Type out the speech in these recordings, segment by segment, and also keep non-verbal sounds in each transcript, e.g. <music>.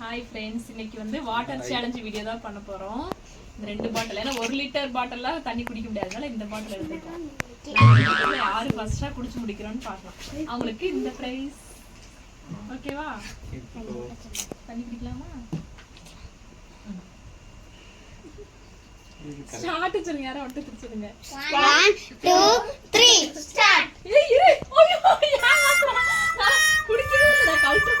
Hi friends இன்னைக்கு வந்து water challenge video தான் பண்ண போறோம். இந்த ரெண்டு பாட்டில் ஏன்னா ஒரு லிட்டர் பாட்டில்ல தண்ணி குடிக்க முடியாதனால இந்த பாட்டில் எடுத்துருக்கோம் நாங்க யாரு ஃபர்ஸ்டா குடிச்சு முடிக்கிறோம்னு பார்க்கலாம். அவங்களுக்கு இந்த பிரைஸ் ஓகேவா தண்ணி குடிக்கலாமா? ஸ்டார்ட் சொல்லுங்க யாரும் ஒட்டு. ஏய் இரு. ஐயோ ஏமாத்துறா. நான் குடிக்கவே இல்லை நான் கவுண்டர்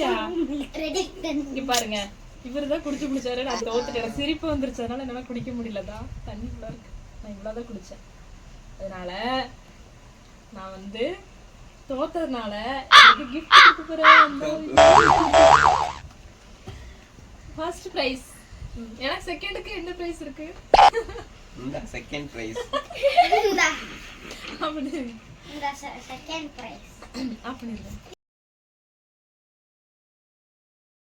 இங்க பாருங்க. இவருதான் குடிச்சு குடிச்சாரு நான் தோத்துட்டேன். எனக்கு சிரிப்பு வந்துருச்சு. அதனால என்னால குடிக்க முடியலதா தண்ணி ஃபுல்லா இருக்கு. நான் இவ்வளவுதான் குடிச்சேன். அதனால நான் வந்து தோத்ததுனால கிஃப்ட் கொடுக்க போறேன். ஃபர்ஸ்ட் பிரைஸ் எனக்கு செகண்டுக்கு என்ன பிரைஸ் இருக்கு? இந்த செகண்ட் பிரைஸ் இந்த. <laughs> அப்படி இந்த செகண்ட் பிரைஸ் அப்படி